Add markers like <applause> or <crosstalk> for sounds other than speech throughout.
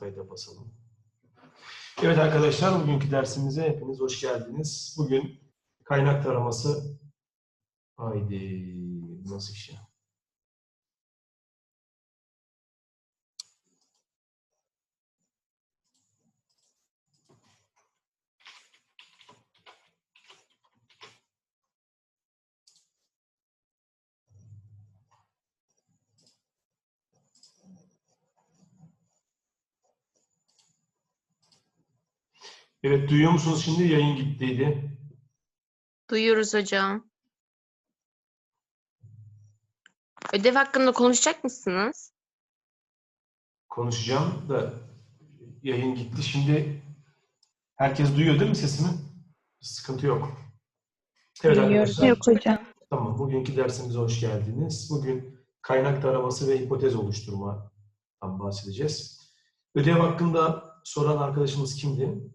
Kayda basalım. Evet arkadaşlar, bugünkü dersimize hepiniz hoş geldiniz. Bugün kaynak taraması... Haydi, nasıl iş ya? Evet, duyuyor musunuz şimdi? Yayın gittiydi. Duyuyoruz hocam. Ödev hakkında konuşacak mısınız? Konuşacağım da yayın gitti. Şimdi herkes duyuyor değil mi sesimi? Sıkıntı yok. Evet arkadaşlar. Yok hocam. Tamam, bugünkü dersimize hoş geldiniz. Bugün kaynak taraması ve hipotez oluşturmadan bahsedeceğiz. Ödev hakkında soran arkadaşımız kimdi?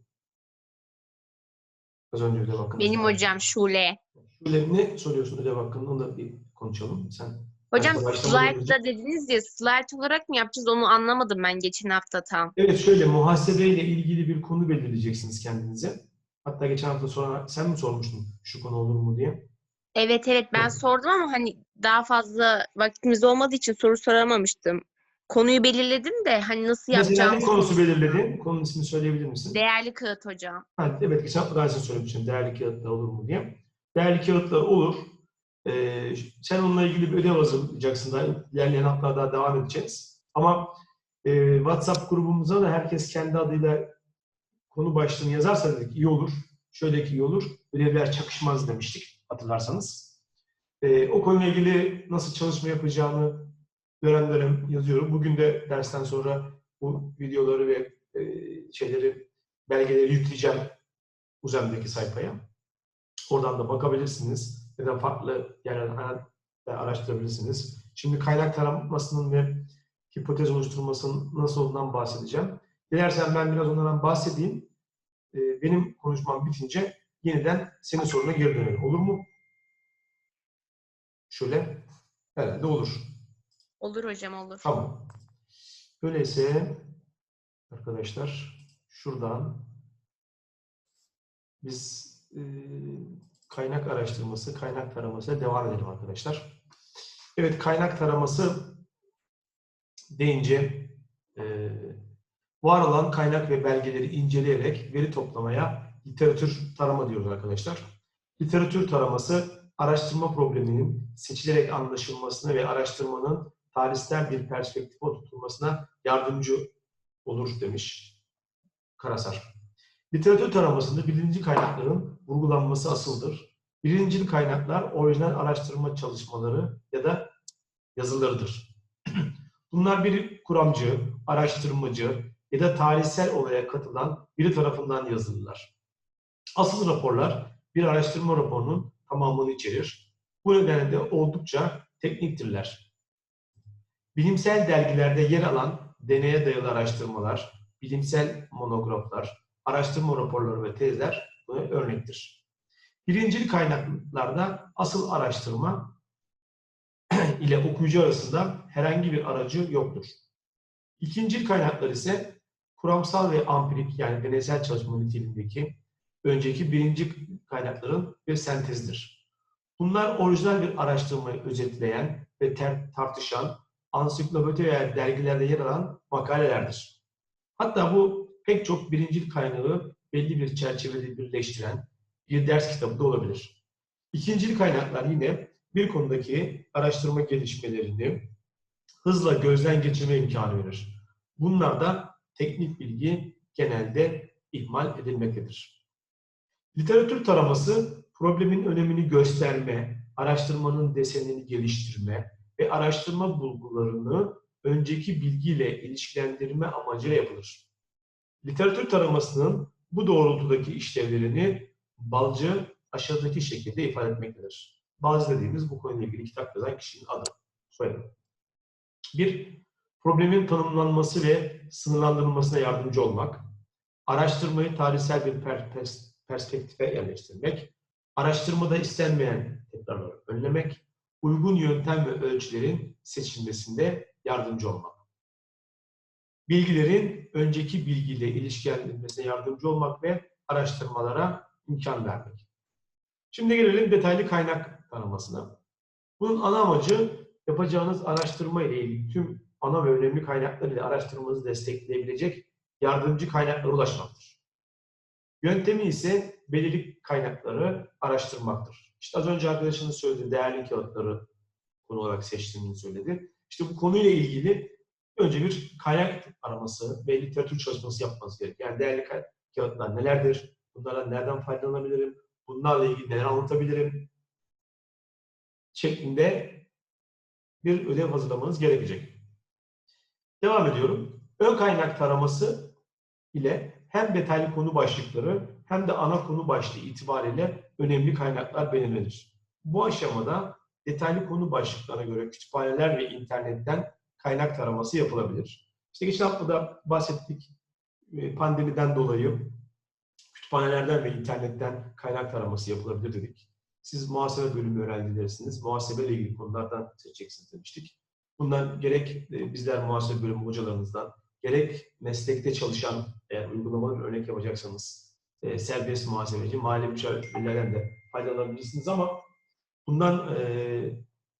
Az önce ödev hakkında. Benim hocam Şule. Şöyle ne soruyorsun ödev hakkında? Onu da bir konuşalım. Sen Hocam önce- slide'da dediniz ya slide olarak mı yapacağız onu anlamadım ben geçen hafta tam. Evet şöyle muhasebeyle ilgili bir konu belirleyeceksiniz kendinize. Hatta geçen hafta sonra sen mi sormuştun şu konu olur mu diye. Evet evet ben sordum ama hani daha fazla vaktimiz olmadığı için soru soramamıştım. Konuyu belirledim de hani nasıl Mesela yapacağımı konusu belirledin? Konunun ismini söyleyebilir misin? değerli kağıt hocam. Ha, evet geçen hafta daha söylemiştim değerli kağıtlar olur mu diye. Değerli kağıtlar olur. Ee, sen onunla ilgili bir ödev hazırlayacaksın. Daha ilerleyen haftalarda devam edeceğiz. Ama e, WhatsApp grubumuza da herkes kendi adıyla konu başlığını yazarsa dedik iyi olur. Şöyle ki iyi olur. Ödevler çakışmaz demiştik hatırlarsanız. Ee, o konuyla ilgili nasıl çalışma yapacağını dönem dönem yazıyorum. Bugün de dersten sonra bu videoları ve e, şeyleri, belgeleri yükleyeceğim Uzem'deki sayfaya. Oradan da bakabilirsiniz. Ya da farklı yerlerden de araştırabilirsiniz. Şimdi kaynak taramasının ve hipotez oluşturmasının nasıl olduğundan bahsedeceğim. Dilersen ben biraz onlardan bahsedeyim. Ee, Benim konuşmam bitince yeniden senin soruna geri dönelim. Olur mu? Şöyle. Herhalde olur. Olur hocam olur. Tamam. Öyleyse arkadaşlar şuradan biz e, kaynak araştırması, kaynak taramasına devam edelim arkadaşlar. Evet, kaynak taraması deyince e, var olan kaynak ve belgeleri inceleyerek veri toplamaya literatür tarama diyoruz arkadaşlar. Literatür taraması araştırma probleminin seçilerek anlaşılmasına ve araştırmanın tarihsel bir perspektife oturtulmasına yardımcı olur demiş Karasar. Literatür taramasında birinci kaynakların vurgulanması asıldır. Birincil kaynaklar orijinal araştırma çalışmaları ya da yazılarıdır. <clears throat> Bunlar bir kuramcı, araştırmacı ya da tarihsel olaya katılan biri tarafından yazılırlar. Asıl raporlar bir araştırma raporunun tamamını içerir. Bu nedenle de oldukça tekniktirler. Bilimsel dergilerde yer alan deneye dayalı araştırmalar, bilimsel monograflar, araştırma raporları ve tezler buna örnektir. Birincil kaynaklarda asıl araştırma <clears throat> ile okuyucu arasında herhangi bir aracı yoktur. İkincil kaynaklar ise kuramsal ve ampirik yani deneysel çalışma niteliğindeki önceki birinci kaynakların bir sentezidir. Bunlar orijinal bir araştırmayı özetleyen ve tartışan ansiklopedi veya dergilerde yer alan makalelerdir. Hatta bu pek çok birincil kaynağı belli bir çerçevede birleştiren bir ders kitabı da olabilir. İkincil kaynaklar yine bir konudaki araştırma gelişmelerini hızla gözden geçirme imkanı verir. Bunlarda teknik bilgi genelde ihmal edilmektedir. Literatür taraması problemin önemini gösterme, araştırmanın desenini geliştirme, ve araştırma bulgularını önceki bilgiyle ilişkilendirme amacıyla yapılır. Literatür taramasının bu doğrultudaki işlevlerini Balcı aşağıdaki şekilde ifade etmektedir. Balcı dediğimiz bu konuyla ilgili kitap yazan kişinin adı, soyadı. Bir, problemin tanımlanması ve sınırlandırılmasına yardımcı olmak, araştırmayı tarihsel bir per- pers- perspektife yerleştirmek, araştırmada istenmeyen tekrarları önlemek, uygun yöntem ve ölçülerin seçilmesinde yardımcı olmak. bilgilerin önceki bilgiyle ilişkilendirilmesine yardımcı olmak ve araştırmalara imkan vermek. Şimdi gelelim detaylı kaynak taramasına. Bunun ana amacı yapacağınız araştırma ile ilgili tüm ana ve önemli kaynaklar ile araştırmanızı destekleyebilecek yardımcı kaynaklara ulaşmaktır. Yöntemi ise belirli kaynakları araştırmaktır. İşte az önce arkadaşınız söyledi, değerli kağıtları konu olarak seçtiğini söyledi. İşte bu konuyla ilgili önce bir kaynak araması ve literatür çalışması yapmanız gerekiyor. Yani değerli kağıtlar nelerdir? Bunlardan nereden faydalanabilirim? Bunlarla ilgili neler anlatabilirim? Şeklinde bir ödev hazırlamanız gerekecek. Devam ediyorum. Ön kaynak taraması ile hem detaylı konu başlıkları hem de ana konu başlığı itibariyle önemli kaynaklar belirlenir. Bu aşamada detaylı konu başlıklarına göre kütüphaneler ve internetten kaynak taraması yapılabilir. İşte geçen hafta da bahsettik e, pandemiden dolayı kütüphanelerden ve internetten kaynak taraması yapılabilir dedik. Siz muhasebe bölümü öğrencilerisiniz. Muhasebe ile ilgili konulardan seçeceksiniz demiştik. Bundan gerek e, bizler muhasebe bölümü hocalarınızdan, gerek meslekte çalışan, eğer uygulamalı bir örnek yapacaksanız, e, serbest muhasebeci, mali müşavirlerden de faydalanabilirsiniz ama bundan e,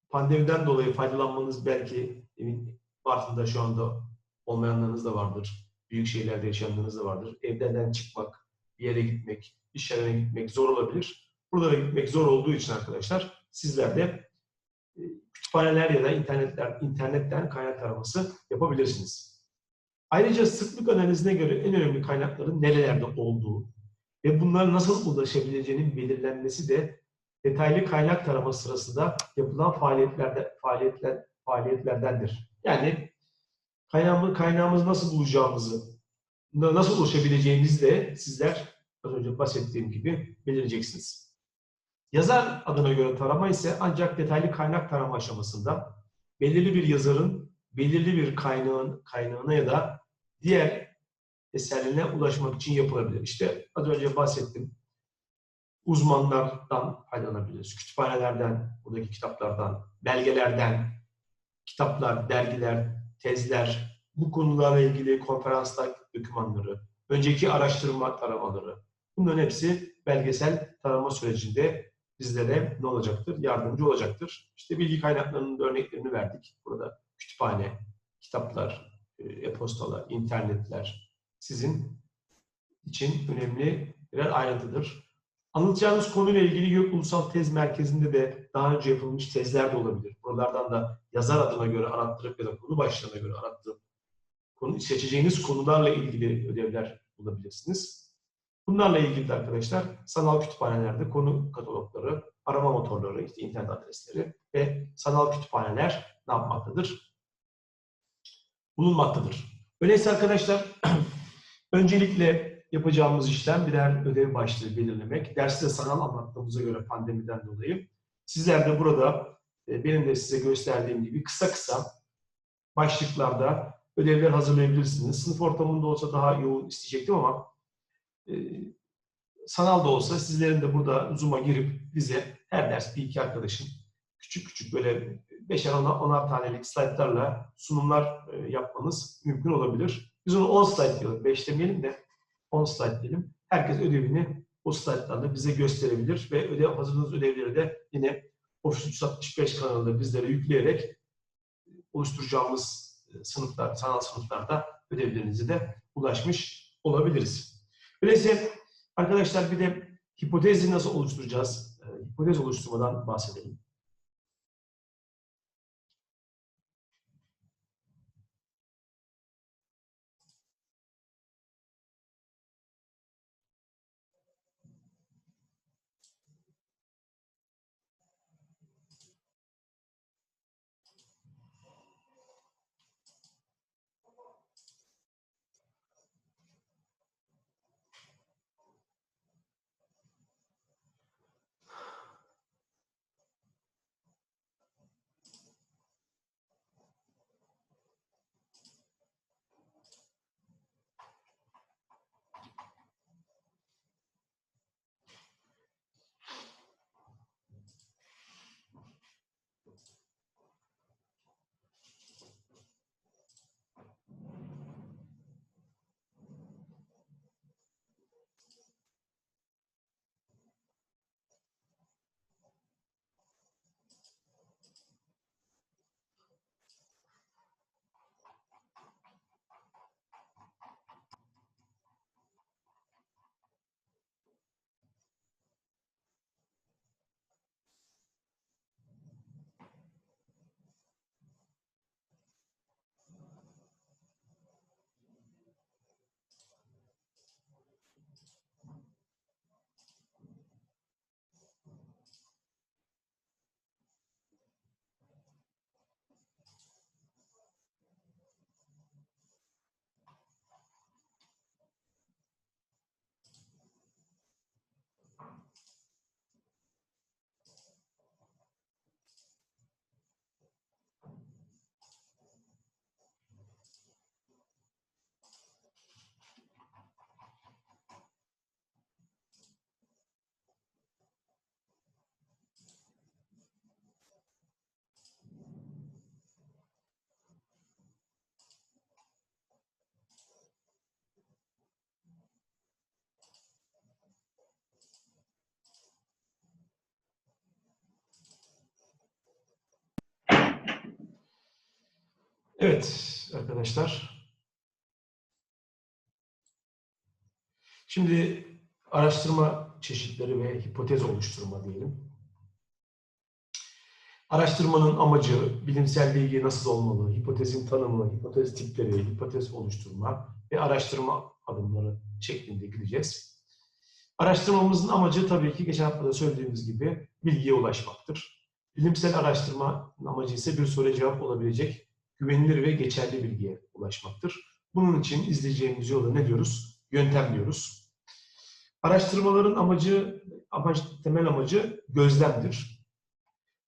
pandemiden dolayı faydalanmanız belki evin Bartın'da şu anda olmayanlarınız da vardır. Büyük şehirlerde yaşayanlarınız da vardır. Evden çıkmak, bir yere gitmek, iş yerine gitmek zor olabilir. Buralara gitmek zor olduğu için arkadaşlar sizler de e, kütüphaneler ya da internetler, internetten kaynak taraması yapabilirsiniz. Ayrıca sıklık analizine göre en önemli kaynakların nerelerde olduğu ve bunlara nasıl ulaşabileceğinin belirlenmesi de detaylı kaynak tarama sırasında yapılan faaliyetlerde faaliyetler faaliyetlerdendir. Yani kaynağımı, kaynağımızı nasıl bulacağımızı, nasıl ulaşabileceğimizi de sizler az önce bahsettiğim gibi belirleyeceksiniz. Yazar adına göre tarama ise ancak detaylı kaynak tarama aşamasında belirli bir yazarın belirli bir kaynağın kaynağına ya da diğer eserlerine ulaşmak için yapılabilir. İşte az önce bahsettim. Uzmanlardan faydalanabiliriz. Kütüphanelerden, buradaki kitaplardan, belgelerden, kitaplar, dergiler, tezler, bu konularla ilgili konferanslar dokümanları, önceki araştırma taramaları, bunların hepsi belgesel tarama sürecinde bizlere ne olacaktır? Yardımcı olacaktır. İşte bilgi kaynaklarının örneklerini verdik. Burada kütüphane, kitaplar, e, e-postalar, internetler sizin için önemli birer ayrıntıdır. Anlatacağımız konuyla ilgili YÖK Ulusal Tez Merkezi'nde de daha önce yapılmış tezler de olabilir. Buralardan da yazar adına göre arattırıp ya da konu başlığına göre arattırıp konu, seçeceğiniz konularla ilgili ödevler bulabilirsiniz. Bunlarla ilgili de arkadaşlar sanal kütüphanelerde konu katalogları, arama motorları, işte internet adresleri ve sanal kütüphaneler ne yapmaktadır? Bulunmaktadır. Öyleyse arkadaşlar <clears throat> öncelikle yapacağımız işlem birer ödev başlığı belirlemek. Dersi de sanal anlattığımıza göre pandemiden dolayı. Sizler de burada e, benim de size gösterdiğim gibi kısa kısa başlıklarda ödevler hazırlayabilirsiniz. Sınıf ortamında olsa daha yoğun isteyecektim ama e, sanal da olsa sizlerin de burada Zoom'a girip bize her ders bir iki arkadaşın küçük küçük böyle beşer onar, onar tanelik slaytlarla sunumlar e, yapmanız mümkün olabilir. Biz onu 10 slayt diyoruz. 5 demeyelim de 10 slayt diyelim. Herkes ödevini o slaytlarla bize gösterebilir ve ödev hazırladığınız ödevleri de yine Office 365 kanalında bizlere yükleyerek oluşturacağımız e, sınıflar, sanal sınıflarda ödevlerinizi de ulaşmış olabiliriz. Öyleyse arkadaşlar bir de hipotezi nasıl oluşturacağız? E, hipotez oluşturmadan bahsedelim. Evet arkadaşlar. Şimdi araştırma çeşitleri ve hipotez oluşturma diyelim. Araştırmanın amacı, bilimsel bilgi nasıl olmalı, hipotezin tanımı, hipotez tipleri, hipotez oluşturma ve araştırma adımları şeklinde gideceğiz. Araştırmamızın amacı tabii ki geçen hafta da söylediğimiz gibi bilgiye ulaşmaktır. Bilimsel araştırmanın amacı ise bir soruya cevap olabilecek güvenilir ve geçerli bilgiye ulaşmaktır. Bunun için izleyeceğimiz yolda ne diyoruz? Yöntem diyoruz. Araştırmaların amacı, amaç, temel amacı gözlemdir.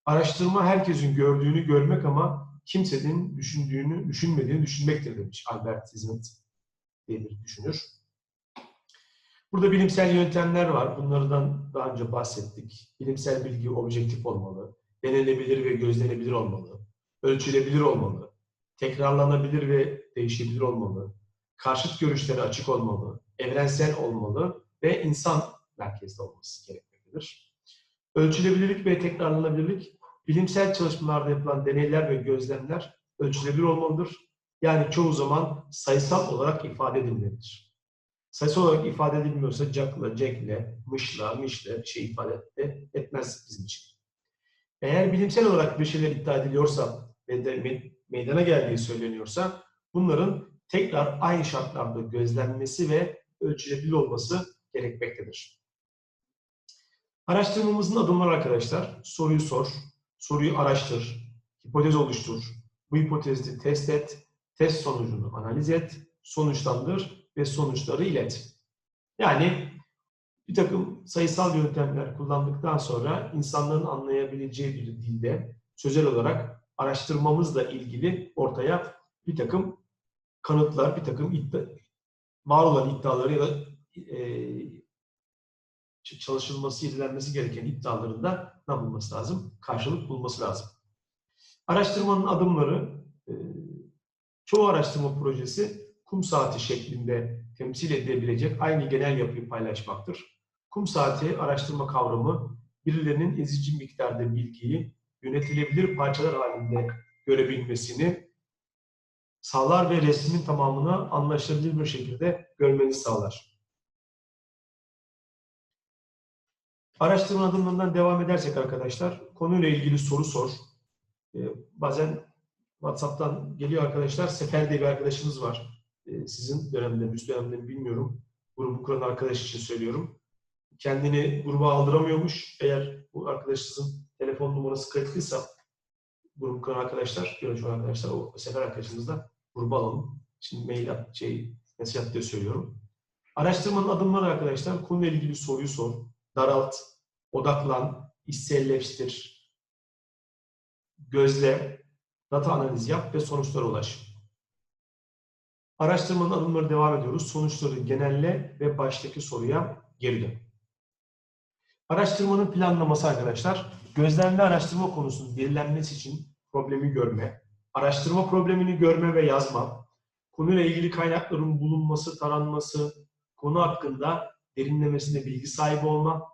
Araştırma herkesin gördüğünü görmek ama kimsenin düşündüğünü, düşünmediğini düşünmektir demiş Albert Ismet diye bir düşünür. Burada bilimsel yöntemler var. Bunlardan daha önce bahsettik. Bilimsel bilgi objektif olmalı, denenebilir ve gözlenebilir olmalı, ölçülebilir olmalı, tekrarlanabilir ve değişebilir olmalı, karşıt görüşlere açık olmalı, evrensel olmalı ve insan merkezli olması gerekmektedir. Ölçülebilirlik ve tekrarlanabilirlik, bilimsel çalışmalarda yapılan deneyler ve gözlemler ölçülebilir olmalıdır. Yani çoğu zaman sayısal olarak ifade edilmelidir. Sayısal olarak ifade edilmiyorsa cakla, cekle, mışla, mişle şey ifade etmez bizim için. Eğer bilimsel olarak bir şeyler iddia ediliyorsa ve de meydana geldiği söyleniyorsa bunların tekrar aynı şartlarda gözlenmesi ve ölçülebilir olması gerekmektedir. Araştırmamızın adımları arkadaşlar, soruyu sor, soruyu araştır, hipotez oluştur, bu hipotezi test et, test sonucunu analiz et, sonuçlandır ve sonuçları ilet. Yani bir takım sayısal yöntemler kullandıktan sonra insanların anlayabileceği bir dilde sözel olarak araştırmamızla ilgili ortaya bir takım kanıtlar, bir takım iddia, var olan iddiaları ya da e, çalışılması, izlenmesi gereken iddialarında ne bulması lazım? Karşılık bulması lazım. Araştırmanın adımları, e, çoğu araştırma projesi kum saati şeklinde temsil edebilecek aynı genel yapıyı paylaşmaktır. Kum saati araştırma kavramı, birilerinin ezici miktarda bilgiyi yönetilebilir parçalar halinde görebilmesini sağlar ve resmin tamamını anlaşılabilir bir şekilde görmenizi sağlar. Araştırma adımlarından devam edersek arkadaşlar, konuyla ilgili soru sor. Ee, bazen WhatsApp'tan geliyor arkadaşlar, Sefer diye bir arkadaşımız var. Ee, sizin dönemde, üst dönemde bilmiyorum. Grubu kuran arkadaş için söylüyorum. Kendini gruba aldıramıyormuş. Eğer bu arkadaşınızın telefon numarası kayıtlıysa grubu kuran arkadaşlar, görüşmen arkadaşlar, o Sefer arkadaşımızla gruba alalım. Şimdi mail at, şey, mesaj at diye söylüyorum. Araştırmanın adımları arkadaşlar, konuyla ilgili soruyu sor, daralt, odaklan, içselleştir, gözle, data analiz yap ve sonuçlara ulaş. Araştırmanın adımları devam ediyoruz. Sonuçları genelle ve baştaki soruya geri dön. Araştırmanın planlaması arkadaşlar, gözlemli araştırma konusunun belirlenmesi için problemi görme, araştırma problemini görme ve yazma, konuyla ilgili kaynakların bulunması, taranması, konu hakkında derinlemesine bilgi sahibi olma,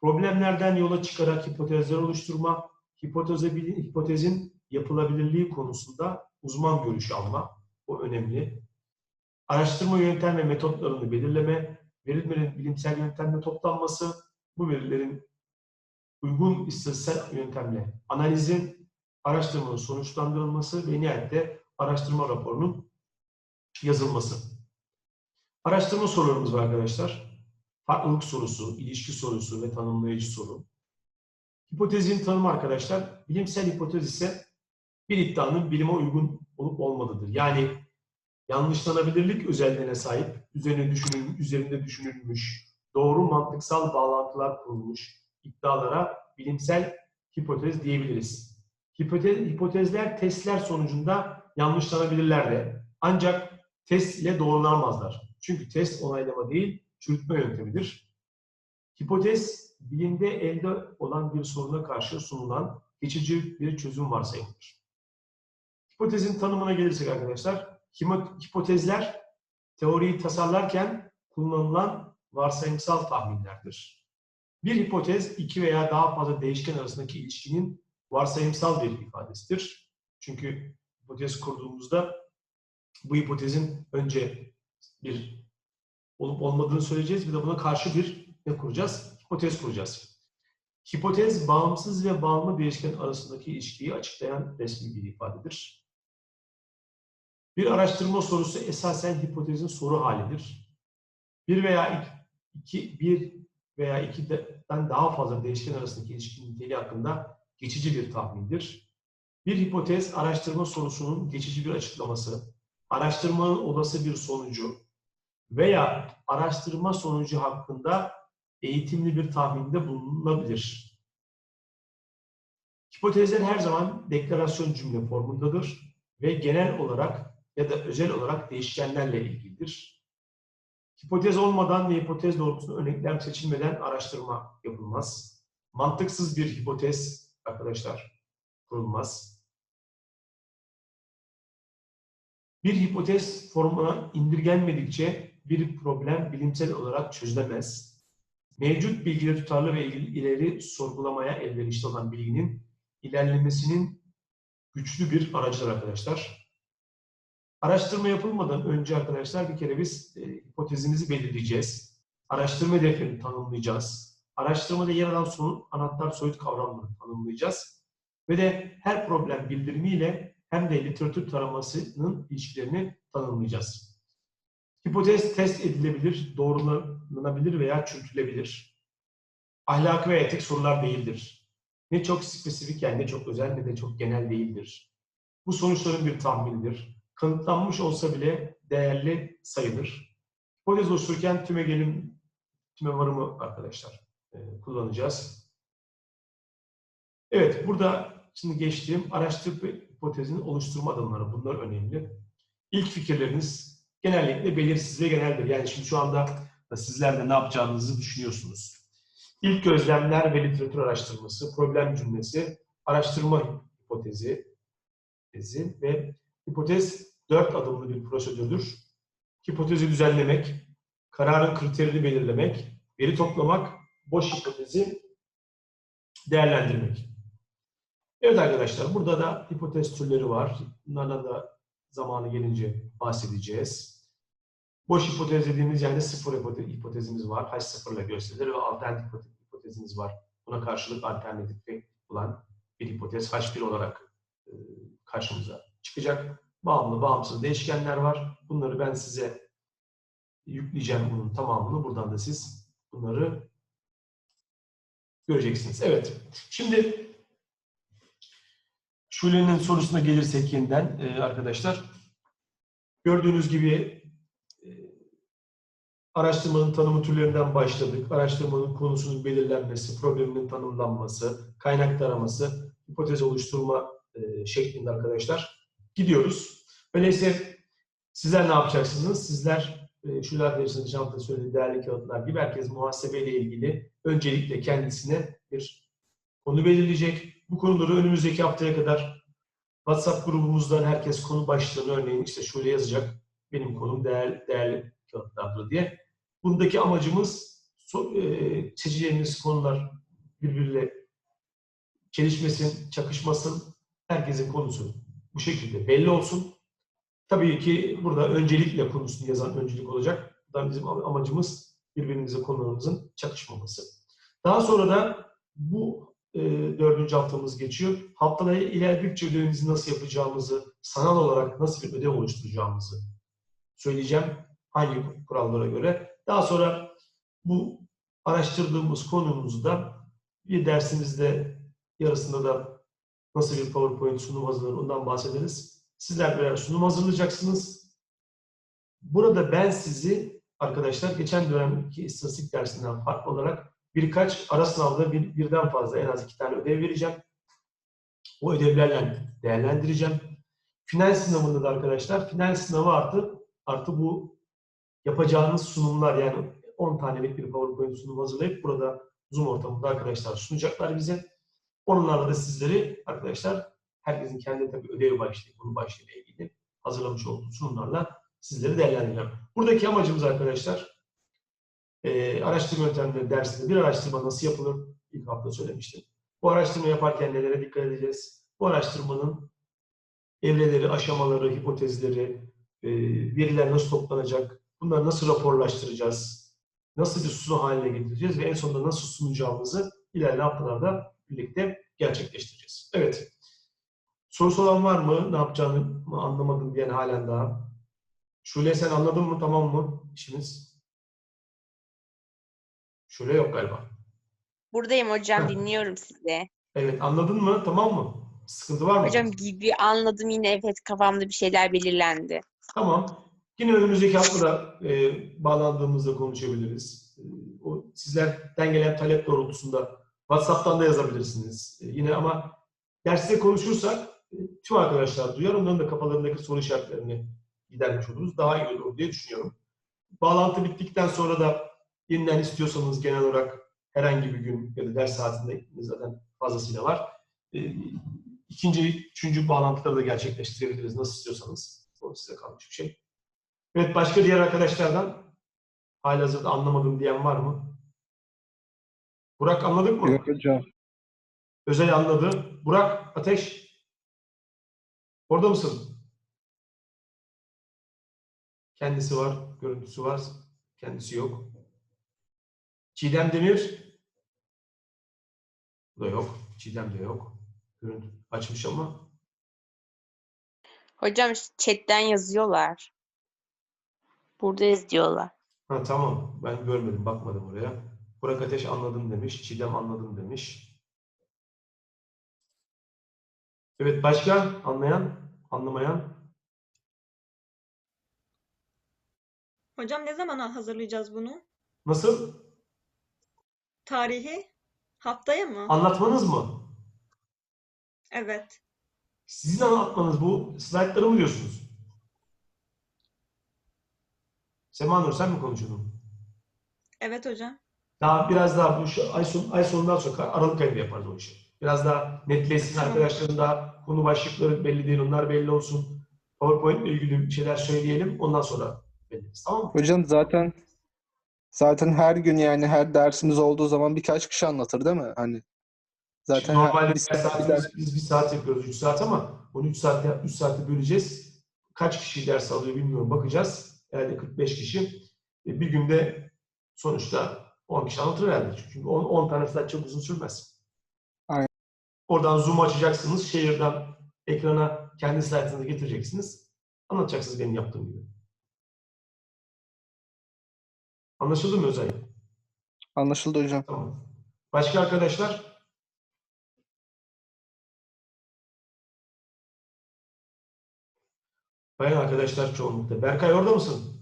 problemlerden yola çıkarak hipotezler oluşturma, hipoteze, hipotezin yapılabilirliği konusunda uzman görüşü alma, o önemli. Araştırma yöntem ve metotlarını belirleme, verilerin bilimsel yöntemle toplanması, bu verilerin uygun istatistiksel yöntemle analizin, araştırmanın sonuçlandırılması ve nihayette araştırma raporunun yazılması. Araştırma sorularımız var arkadaşlar. Farklılık sorusu, ilişki sorusu ve tanımlayıcı soru. Hipotezin tanımı arkadaşlar, bilimsel hipotez ise bir iddianın bilime uygun olup olmadığıdır. Yani yanlışlanabilirlik özelliğine sahip, üzerine düşünülmüş, üzerinde düşünülmüş, doğru mantıksal bağlantılar kurulmuş iddialara bilimsel hipotez diyebiliriz. Hipotez, hipotezler testler sonucunda yanlışlanabilirler de. Ancak test ile doğrulanamazlar. Çünkü test onaylama değil, çürütme yöntemidir. Hipotez, bilimde elde olan bir soruna karşı sunulan geçici bir çözüm varsayımıdır. Hipotezin tanımına gelirsek arkadaşlar, hipotezler teoriyi tasarlarken kullanılan varsayımsal tahminlerdir. Bir hipotez iki veya daha fazla değişken arasındaki ilişkinin varsayımsal bir ifadesidir. Çünkü hipotez kurduğumuzda bu hipotezin önce bir olup olmadığını söyleyeceğiz. Bir de buna karşı bir ne kuracağız? Hipotez kuracağız. Hipotez bağımsız ve bağımlı bileşken arasındaki ilişkiyi açıklayan resmi bir ifadedir. Bir araştırma sorusu esasen hipotezin soru halidir. Bir veya iki, bir veya ikiden daha fazla değişken arasındaki ilişkinin niteliği hakkında geçici bir tahmindir. Bir hipotez araştırma sorusunun geçici bir açıklaması, araştırmanın olası bir sonucu veya araştırma sonucu hakkında eğitimli bir tahminde bulunabilir. Hipotezler her zaman deklarasyon cümle formundadır ve genel olarak ya da özel olarak değişkenlerle ilgilidir. Hipotez olmadan ve hipotez doğrultusunda örnekler seçilmeden araştırma yapılmaz. Mantıksız bir hipotez arkadaşlar kurulmaz. Bir hipotez formuna indirgenmedikçe bir problem bilimsel olarak çözülemez. Mevcut bilgileri tutarlı ve ileri sorgulamaya elverişli olan bilginin ilerlemesinin güçlü bir aracıdır arkadaşlar. Araştırma yapılmadan önce arkadaşlar bir kere biz e, hipotezimizi belirleyeceğiz. Araştırma hedeflerini tanımlayacağız. Araştırmada yer alan son, anahtar soyut kavramları tanımlayacağız. Ve de her problem bildirimiyle hem de literatür taramasının ilişkilerini tanımlayacağız. Hipotez test edilebilir, doğrulanabilir veya çürütülebilir. Ahlaki ve etik sorular değildir. Ne çok spesifik yani ne çok özel ne de çok genel değildir. Bu sonuçların bir tahminidir. Kanıtlanmış olsa bile değerli sayılır. Hipotez oluştururken tüme gelim, tüme varımı arkadaşlar e, kullanacağız. Evet, burada şimdi geçtiğim araştırma hipotezinin oluşturma adımları. Bunlar önemli. İlk fikirleriniz genellikle belirsiz ve geneldir. Yani şimdi şu anda sizler de ne yapacağınızı düşünüyorsunuz. İlk gözlemler ve literatür araştırması, problem cümlesi, araştırma hipotezi tezi ve hipotez dört adımlı bir prosedürdür. Hipotezi düzenlemek, kararın kriterini belirlemek, veri toplamak, boş hipotezi değerlendirmek. Evet arkadaşlar, burada da hipotez türleri var. Bunlardan da zamanı gelince bahsedeceğiz. Boş hipotez dediğimiz yani sıfır hipotezimiz var. H0 ile gösterilir ve alternatif hipotezimiz var. Buna karşılık alternatif olan bir hipotez H1 olarak karşımıza çıkacak. Bağımlı, bağımsız değişkenler var. Bunları ben size yükleyeceğim bunun tamamını. Buradan da siz bunları göreceksiniz. Evet. Şimdi Şule'nin sorusuna gelirsek yeniden e, arkadaşlar. Gördüğünüz gibi e, araştırmanın tanımı türlerinden başladık. Araştırmanın konusunun belirlenmesi, probleminin tanımlanması, kaynak taraması, hipotez oluşturma e, şeklinde arkadaşlar gidiyoruz. Öyleyse sizler ne yapacaksınız? Sizler e, Şuler dersinde Can'da söylediği değerli kağıtlar gibi herkes muhasebeyle ilgili öncelikle kendisine bir konu belirleyecek bu konuları önümüzdeki haftaya kadar WhatsApp grubumuzdan herkes konu başlığını örneğin işte şöyle yazacak. Benim konum değerli, değerli kağıtlardır diye. Bundaki amacımız seçeceğimiz konular birbiriyle çelişmesin, çakışmasın. Herkesin konusu bu şekilde belli olsun. Tabii ki burada öncelikle konusunu yazan öncelik olacak. Bu bizim amacımız birbirimize konularımızın çakışmaması. Daha sonra da bu e, dördüncü haftamız geçiyor. Haftalara ilerledikçe ödevimizi nasıl yapacağımızı, sanal olarak nasıl bir ödev oluşturacağımızı söyleyeceğim. Hangi kurallara göre. Daha sonra bu araştırdığımız konumuzu da bir dersimizde yarısında da nasıl bir PowerPoint sunum hazırlanır ondan bahsederiz. Sizler birer sunum hazırlayacaksınız. Burada ben sizi arkadaşlar geçen dönemki istatistik dersinden farklı olarak birkaç ara sınavda bir, birden fazla en az iki tane ödev vereceğim. O ödevlerle değerlendireceğim. Final sınavında da arkadaşlar final sınavı artı artı bu yapacağınız sunumlar yani 10 tanelik bir PowerPoint sunum hazırlayıp burada Zoom ortamında arkadaşlar sunacaklar bize. Onlarla da sizleri arkadaşlar herkesin kendi tabii ödevi başlığı, bunun başlığıyla ilgili hazırlamış olduğu sunumlarla sizleri değerlendireceğim. Buradaki amacımız arkadaşlar e, araştırma yöntemleri dersinde bir araştırma nasıl yapılır? İlk hafta söylemiştim. Bu araştırma yaparken nelere dikkat edeceğiz? Bu araştırmanın evreleri, aşamaları, hipotezleri, e, veriler nasıl toplanacak, bunları nasıl raporlaştıracağız, nasıl bir sunum haline getireceğiz ve en sonunda nasıl sunacağımızı ilerleyen haftalarda birlikte gerçekleştireceğiz. Evet. Sorusu olan var mı? Ne yapacağını anlamadım diyen halen daha. Şule sen anladın mı? Tamam mı? İşimiz. Şule yok galiba. Buradayım hocam Heh. dinliyorum sizi. Evet anladın mı? Tamam mı? Sıkıntı var mı? Hocam gibi anladım yine evet kafamda bir şeyler belirlendi. Tamam. Yine önümüzdeki haftada e, bağlandığımızda konuşabiliriz. E, o sizlerden gelen talep doğrultusunda WhatsApp'tan da yazabilirsiniz. E, yine ama derste konuşursak e, tüm arkadaşlar duyar. Onların da kafalarındaki soru işaretlerini gidermiş oluruz. Daha iyi olur diye düşünüyorum. Bağlantı bittikten sonra da yeniden istiyorsanız genel olarak herhangi bir gün ya da ders saatinde zaten fazlasıyla var. E, ikinci, üçüncü bağlantıları da gerçekleştirebiliriz nasıl istiyorsanız. O size kalmış bir şey. Evet başka diğer arkadaşlardan halihazırda anlamadım diyen var mı? Burak anladık mı? Yok hocam. Özel anladı. Burak Ateş orada mısın? Kendisi var, görüntüsü var. Kendisi yok. Çiğdem Demir bu da yok. Çiğdem de yok. Görüntü açmış ama Hocam chatten yazıyorlar. Buradayız diyorlar. Ha tamam. Ben görmedim, bakmadım oraya. Burak Ateş anladım demiş. Çiğdem anladım demiş. Evet başka anlayan, anlamayan? Hocam ne zaman hazırlayacağız bunu? Nasıl? Tarihi? Haftaya mı? Anlatmanız mı? Evet. Sizin anlatmanız bu slaytları mı diyorsunuz? Sema Nur sen mi konuşuyordun? Evet hocam. Daha biraz daha bu şu ay, son, ay sonundan sonra Aralık ayında yaparız o işi. Biraz daha netleşsin arkadaşların da konu başlıkları belli değil onlar belli olsun. PowerPoint ile ilgili bir şeyler söyleyelim ondan sonra belirleriz tamam mı? Hocam zaten zaten her gün yani her dersimiz olduğu zaman birkaç kişi anlatır değil mi? Hani zaten her Normalde bir bir saat ders- biz bir saat yapıyoruz 3 saat ama onu 3 saatte 3 saatte böleceğiz. Kaç kişi ders alıyor bilmiyorum bakacağız. Yani 45 kişi. E, Bir günde sonuçta 10 kişi anlatır herhalde. Çünkü 10, 10 tane slide çok uzun sürmez. Aynen. Oradan Zoom açacaksınız. Şehirden ekrana kendi slaytınızı getireceksiniz. Anlatacaksınız benim yaptığım gibi. Anlaşıldı mı Özay? Anlaşıldı hocam. Tamam. Başka arkadaşlar? Bayan arkadaşlar çoğunlukta. Berkay orada mısın?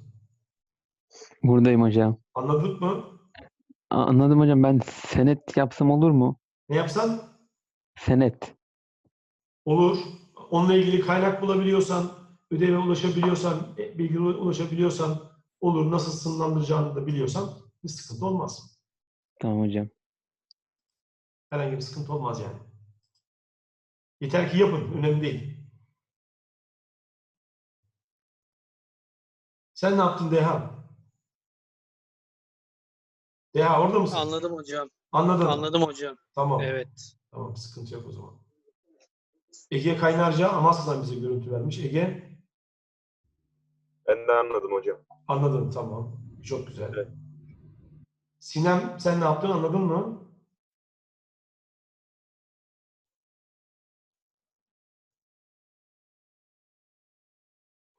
Buradayım hocam. Anladık mı? Anladım hocam. Ben senet yapsam olur mu? Ne yapsan? Senet. Olur. Onunla ilgili kaynak bulabiliyorsan, ödeve ulaşabiliyorsan, e, bilgiye ulaşabiliyorsan olur. Nasıl sınırlandıracağını da biliyorsan bir sıkıntı olmaz. Tamam hocam. Herhangi bir sıkıntı olmaz yani. Yeter ki yapın. Önemli değil. Sen ne yaptın Deha? Deha orada mısın? Anladım hocam. Anladın. Anladım hocam. Tamam. Evet. Tamam. Sıkıntı yok o zaman. Ege Kaynarca Amasya'dan bize görüntü vermiş. Ege Ben de anladım hocam. anladın. Tamam. Çok güzel. Evet. Sinem sen ne yaptın? Anladın mı?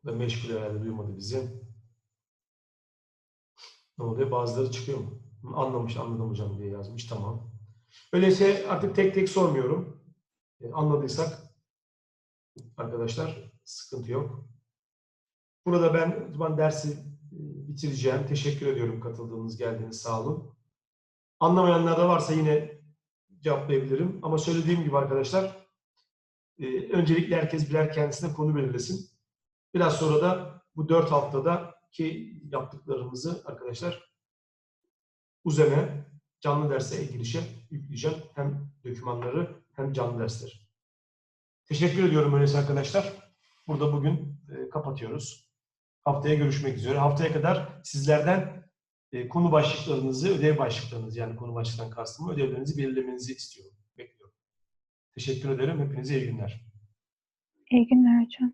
Da meşgul herhalde duymadı bizi. Ne oluyor? Bazıları çıkıyor mu? Anlamış, anladım hocam diye yazmış. Tamam. Öyleyse artık tek tek sormuyorum. E, Anladıysak arkadaşlar sıkıntı yok. Burada ben zaman dersi e, bitireceğim. Teşekkür ediyorum katıldığınız, geldiğiniz sağ olun. Anlamayanlar da varsa yine cevaplayabilirim. Ama söylediğim gibi arkadaşlar e, öncelikle herkes birer kendisine konu belirlesin. Biraz sonra da bu dört haftada ki yaptıklarımızı arkadaşlar UZEM'e canlı derse girişe yükleyeceğim. Hem dokümanları hem canlı dersleri. Teşekkür ediyorum öyleyse arkadaşlar. Burada bugün e, kapatıyoruz. Haftaya görüşmek üzere. Haftaya kadar sizlerden e, konu başlıklarınızı, ödev başlıklarınızı yani konu başlıktan kastım ödevlerinizi belirlemenizi istiyorum. Bekliyorum. Teşekkür ederim. Hepinize iyi günler. İyi günler hocam.